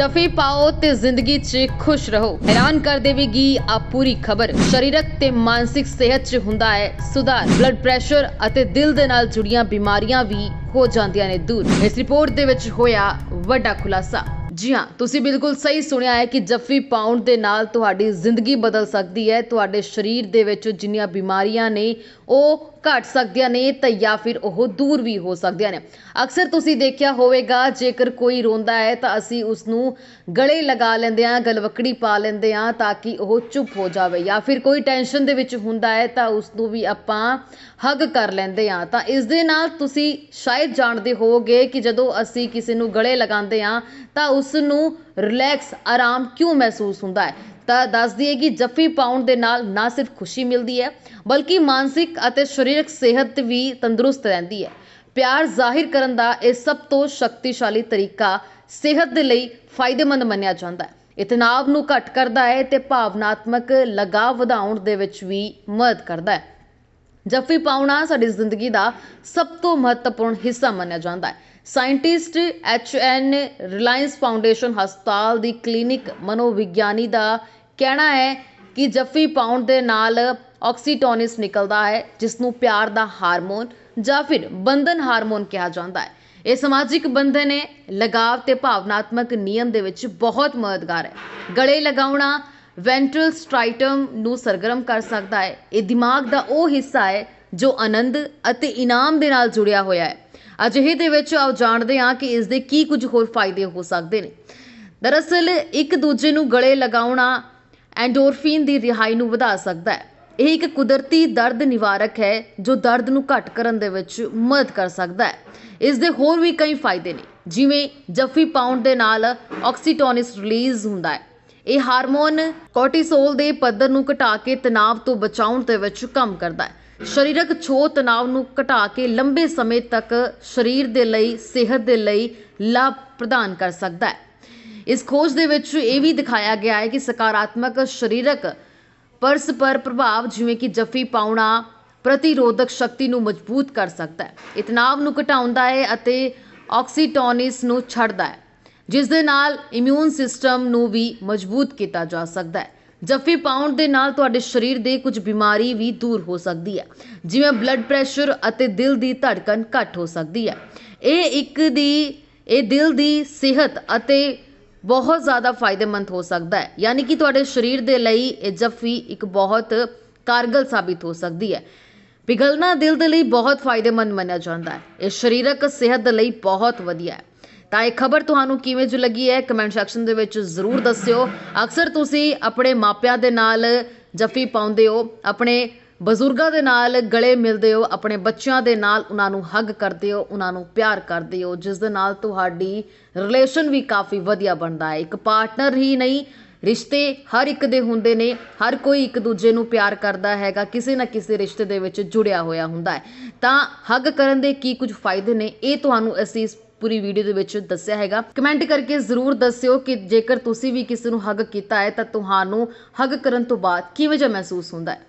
ਜਫੀ ਪਾਓ ਤੇ ਜ਼ਿੰਦਗੀ 'ਚ ਖੁਸ਼ ਰਹੋ। ਹੈਰਾਨ ਕਰ ਦੇਵੇਗੀ ਆ ਪੂਰੀ ਖਬਰ। ਸਰੀਰਕ ਤੇ ਮਾਨਸਿਕ ਸਿਹਤ 'ਚ ਹੁੰਦਾ ਹੈ ਸੁਧਾਰ। ਬਲੱਡ ਪ੍ਰੈਸ਼ਰ ਅਤੇ ਦਿਲ ਦੇ ਨਾਲ ਜੁੜੀਆਂ ਬਿਮਾਰੀਆਂ ਵੀ ਹੋ ਜਾਂਦੀਆਂ ਨੇ ਦੂਰ। ਇਸ ਰਿਪੋਰਟ ਦੇ ਵਿੱਚ ਹੋਇਆ ਵੱਡਾ ਖੁਲਾਸਾ। ਜੀ ਹਾਂ, ਤੁਸੀਂ ਬਿਲਕੁਲ ਸਹੀ ਸੁਣਿਆ ਹੈ ਕਿ ਜੱਫੀ ਪਾਉਣ ਦੇ ਨਾਲ ਤੁਹਾਡੀ ਜ਼ਿੰਦਗੀ ਬਦਲ ਸਕਦੀ ਹੈ, ਤੁਹਾਡੇ ਸਰੀਰ ਦੇ ਵਿੱਚ ਜਿੰਨੀਆਂ ਬਿਮਾਰੀਆਂ ਨੇ ਉਹ ਘਟ ਸਕਦੀਆਂ ਨੇ ਤਾਂ ਜਾਂ ਫਿਰ ਉਹ ਦੂਰ ਵੀ ਹੋ ਸਕਦੀਆਂ ਨੇ। ਅਕਸਰ ਤੁਸੀਂ ਦੇਖਿਆ ਹੋਵੇਗਾ, ਜੇਕਰ ਕੋਈ ਰੋਂਦਾ ਹੈ ਤਾਂ ਅਸੀਂ ਉਸ ਨੂੰ ਗਲੇ ਲਗਾ ਲੈਂਦੇ ਹਾਂ, ਗਲਵਕੜੀ ਪਾ ਲੈਂਦੇ ਹਾਂ ਤਾਂ ਕਿ ਉਹ ਚੁੱਪ ਹੋ ਜਾਵੇ ਜਾਂ ਫਿਰ ਕੋਈ ਟੈਨਸ਼ਨ ਦੇ ਵਿੱਚ ਹੁੰਦਾ ਹੈ ਤਾਂ ਉਸ ਨੂੰ ਵੀ ਆਪਾਂ ਹੱਗ ਕਰ ਲੈਂਦੇ ਹਾਂ। ਤਾਂ ਇਸ ਦੇ ਨਾਲ ਤੁਸੀਂ ਸ਼ਾਇਦ ਜਾਣਦੇ ਹੋਵੋਗੇ ਕਿ ਜਦੋਂ ਅਸੀਂ ਕਿਸੇ ਨੂੰ ਗਲੇ ਲਗਾਉਂਦੇ ਹਾਂ ਤਾਂ ਉਸ ਨੂੰ ਰਿਲੈਕਸ ਆਰਾਮ ਕਿਉਂ ਮਹਿਸੂਸ ਹੁੰਦਾ ਹੈ? ਤਾਂ ਦੱਸਦੀ ਦਈਏ ਕਿ ਜੱਫੀ ਪਾਉਣ ਦੇ ਨਾਲ ਨਾ ਸਿਰਫ ਖੁਸ਼ੀ ਮਿਲਦੀ ਹੈ, ਬਲਕਿ ਮਾਨਸਿਕ ਅਤੇ ਸਰੀਰਕ ਸਿਹਤ ਵੀ ਤੰਦਰੁਸਤ ਰਹਿੰਦੀ ਹੈ। ਪਿਆਰ ਜ਼ਾਹਿਰ ਕਰਨ ਦਾ ਇਹ ਸਭ ਤੋਂ ਸ਼ਕਤੀਸ਼ਾਲੀ ਤਰੀਕਾ ਸਿਹਤ ਦੇ ਲਈ ਫਾਇਦੇਮੰਦ ਮੰਨਿਆ ਜਾਂਦਾ ਹੈ। ਇਹ ਤਣਾਅ ਨੂੰ ਘੱਟ ਕਰਦਾ ਹੈ ਤੇ ਭਾਵਨਾਤਮਕ ਲਗਾਵ ਵਧਾਉਣ ਦੇ ਵਿੱਚ ਵੀ ਮਦਦ ਕਰਦਾ ਹੈ। ਜੱਫੀ ਪਾਉਣਾ ਸਾਡੀ ਜ਼ਿੰਦਗੀ ਦਾ ਸਭ ਤੋਂ ਮਹੱਤਵਪੂਰਨ ਹਿੱਸਾ ਮੰਨਿਆ ਜਾਂਦਾ ਹੈ। Scientist H N Reliance Foundation ਹਸਪਤਾਲ ਦੀ ਕਲੀਨਿਕ ਮਨੋਵਿਗਿਆਨੀ ਦਾ ਕਹਿਣਾ ਹੈ ਕਿ ਜੱਫੀ ਪਾਉਣ ਦੇ ਨਾਲ ਆਕਸੀਟੋਨਿਸ ਨਿਕਲਦਾ ਹੈ ਜਿਸ ਨੂੰ ਪਿਆਰ ਦਾ ਹਾਰਮੋਨ ਜਾਂ ਫਿਰ ਬੰਧਨ ਹਾਰਮੋਨ ਕਿਹਾ ਜਾਂਦਾ ਹੈ। ਇਹ ਸਮਾਜਿਕ ਬੰਧਨ ਹੈ, ਲਗਾਵ ਤੇ ਭਾਵਨਾਤਮਕ ਨਿਯਮ ਦੇ ਵਿੱਚ ਬਹੁਤ ਮਦਦਗਾਰ ਹੈ। ਗਲੇ ਲਗਾਉਣਾ ਵੈਂਟਰਲ ਸਟ੍ਰਾਈਟਮ ਨੂੰ ਸਰਗਰਮ ਕਰ ਸਕਦਾ ਹੈ। ਇਹ ਦਿਮਾਗ ਦਾ ਉਹ ਹਿੱਸਾ ਹੈ ਜੋ ਆਨੰਦ ਅਤੇ ਇਨਾਮ ਦੇ ਨਾਲ ਜੁੜਿਆ ਹੋਇਆ ਹੈ। ਅਜਿਹੇ ਦੇ ਵਿੱਚ ਆਓ ਜਾਣਦੇ ਹਾਂ ਕਿ ਇਸ ਦੇ ਕੀ ਕੁਝ ਹੋਰ ਫਾਇਦੇ ਹੋ ਸਕਦੇ ਨੇ। ਦਰਅਸਲ, ਇੱਕ ਦੂਜੇ ਨੂੰ ਗਲੇ ਲਗਾਉਣਾ ਐਂਡੋਰਫਿਨ ਦੀ ਰਿਹਾਈ ਨੂੰ ਵਧਾ ਸਕਦਾ ਹੈ। ਇਹ ਇੱਕ ਕੁਦਰਤੀ ਦਰਦ ਨਿਵਾਰਕ ਹੈ ਜੋ ਦਰਦ ਨੂੰ ਘੱਟ ਕਰਨ ਦੇ ਵਿੱਚ ਮਦਦ ਕਰ ਸਕਦਾ ਹੈ। ਇਸ ਦੇ ਹੋਰ ਵੀ ਕਈ ਫਾਇਦੇ ਨੇ, ਜਿਵੇਂ ਜੱਫੀ ਪਾਉਣ ਦੇ ਨਾਲ ਆਕਸੀਟੋਨਿਸ ਰਿਲੀਜ਼ ਹੁੰਦਾ ਹੈ। ਇਹ ਹਾਰਮੋਨ ਕੋਰਟੀਸੋਲ ਦੇ ਪੱਧਰ ਨੂੰ ਘਟਾ ਕੇ ਤਣਾਅ ਤੋਂ ਬਚਾਉਣ ਦੇ ਵਿੱਚ ਕੰਮ ਕਰਦਾ ਹੈ। ਸਰੀਰਕ ਛੋਹ ਤਣਾਅ ਨੂੰ ਘਟਾ ਕੇ ਲੰਬੇ ਸਮੇਂ ਤੱਕ ਸਰੀਰ ਦੇ ਲਈ, ਸਿਹਤ ਦੇ ਲਈ ਲਾਭ ਪ੍ਰਦਾਨ ਕਰ ਸਕਦਾ ਹੈ। ਇਸ ਖੋਜ ਦੇ ਵਿੱਚ ਇਹ ਵੀ ਦਿਖਾਇਆ ਗਿਆ ਹੈ ਕਿ ਸਕਾਰਾਤਮਕ ਸਰੀਰਕ ਪਰਸਪਰ ਪ੍ਰਭਾਵ ਜਿਵੇਂ ਕਿ ਜੱਫੀ ਪਾਉਣਾ ਪ੍ਰਤੀਰੋਧਕ ਸ਼ਕਤੀ ਨੂੰ ਮਜ਼ਬੂਤ ਕਰ ਸਕਦਾ ਹੈ। ਇਹ ਤਣਾਅ ਨੂੰ ਘਟਾਉਂਦਾ ਹੈ ਅਤੇ ਆਕਸੀਟੋਨਿਸ ਨੂੰ ਛੱਡਦਾ ਹੈ, ਜਿਸ ਦੇ ਨਾਲ ਇਮਿਊਨ ਸਿਸਟਮ ਨੂੰ ਵੀ ਮਜ਼ਬੂਤ ਕੀਤਾ ਜਾ ਸਕਦਾ ਹੈ। ਜੱਫੀ ਪਾਉਣ ਦੇ ਨਾਲ ਤੁਹਾਡੇ ਸਰੀਰ ਦੇ ਕੁਝ ਬਿਮਾਰੀ ਵੀ ਦੂਰ ਹੋ ਸਕਦੀ ਹੈ, ਜਿਵੇਂ ਬਲੱਡ ਪ੍ਰੈਸ਼ਰ ਅਤੇ ਦਿਲ ਦੀ ਧੜਕਣ ਘੱਟ ਹੋ ਸਕਦੀ ਹੈ। ਇਹ ਇੱਕ ਦੀ, ਇਹ ਦਿਲ ਦੀ ਸਿਹਤ ਅਤੇ ਬਹੁਤ ਜ਼ਿਆਦਾ ਫਾਇਦੇਮੰਦ ਹੋ ਸਕਦਾ ਹੈ। ਯਾਨੀ ਕਿ ਤੁਹਾਡੇ ਸਰੀਰ ਦੇ ਲਈ ਇਹ ਜੱਫੀ ਇੱਕ ਬਹੁਤ ਕਾਰਗਲ ਸਾਬਿਤ ਹੋ ਸਕਦੀ ਹੈ। ਪਿਘਲਣਾ ਦਿਲ ਦੇ ਲਈ ਬਹੁਤ ਫਾਇਦੇਮੰਦ ਮੰਨਿਆ ਜਾਂਦਾ ਹੈ। ਇਹ ਸਰੀਰਕ ਸਿਹਤ ਦੇ ਲਈ ਬਹੁਤ ਵਧੀਆ ਹੈ। ਤਾਂ ਇਹ ਖਬਰ ਤੁਹਾਨੂੰ ਕਿਵੇਂ ਜੋ ਲੱਗੀ ਹੈ? ਕਮੈਂਟ ਸੈਕਸ਼ਨ ਦੇ ਵਿੱਚ ਜ਼ਰੂਰ ਦੱਸਿਓ। ਅਕਸਰ ਤੁਸੀਂ ਆਪਣੇ ਮਾਪਿਆਂ ਦੇ ਨਾਲ ਜੱਫੀ ਪਾਉਂਦੇ ਹੋ, ਆਪਣੇ ਬਜ਼ੁਰਗਾਂ ਦੇ ਨਾਲ ਗਲੇ ਮਿਲਦੇ ਹੋ, ਆਪਣੇ ਬੱਚਿਆਂ ਦੇ ਨਾਲ ਉਹਨਾਂ ਨੂੰ ਹੱਗ ਕਰਦੇ ਹੋ, ਉਹਨਾਂ ਨੂੰ ਪਿਆਰ ਕਰਦੇ ਹੋ, ਜਿਸ ਦੇ ਨਾਲ ਤੁਹਾਡੀ ਰਿਲੇਸ਼ਨ ਵੀ ਕਾਫੀ ਵਧੀਆ ਬਣਦਾ ਹੈ। ਇੱਕ ਪਾਰਟਨਰ ਹੀ ਨਹੀਂ, ਰਿਸ਼ਤੇ ਹਰ ਇੱਕ ਦੇ ਹੁੰਦੇ ਨੇ, ਹਰ ਕੋਈ ਇੱਕ ਦੂਜੇ ਨੂੰ ਪਿਆਰ ਕਰਦਾ ਹੈਗਾ, ਕਿਸੇ ਨਾ ਕਿਸੇ ਰਿਸ਼ਤੇ ਦੇ ਵਿੱਚ ਜੁੜਿਆ ਹੋਇਆ ਹੁੰਦਾ ਹੈ। ਤਾਂ ਹੱਗ ਕਰਨ ਦੇ ਕੀ ਕੁਝ ਫਾਇਦੇ ਨੇ? ਇਹ ਤੁਹਾਨੂੰ ਅਸੀਂ ਪੂਰੀ ਵੀਡੀਓ ਦੇ ਵਿੱਚ ਦੱਸਿਆ ਹੈਗਾ। ਕਮੈਂਟ ਕਰਕੇ ਜ਼ਰੂਰ ਦੱਸਿਓ ਕਿ ਜੇਕਰ ਤੁਸੀਂ ਵੀ ਕਿਸੇ ਨੂੰ ਹੱਗ ਕੀਤਾ ਹੈ, ਤਾਂ ਤੁਹਾਨੂੰ ਹੱਗ ਕਰਨ ਤੋਂ ਬਾਅਦ ਕਿਵੇਂ ਜਿਹਾ ਮਹਿਸੂਸ ਹੁੰਦਾ ਹੈ।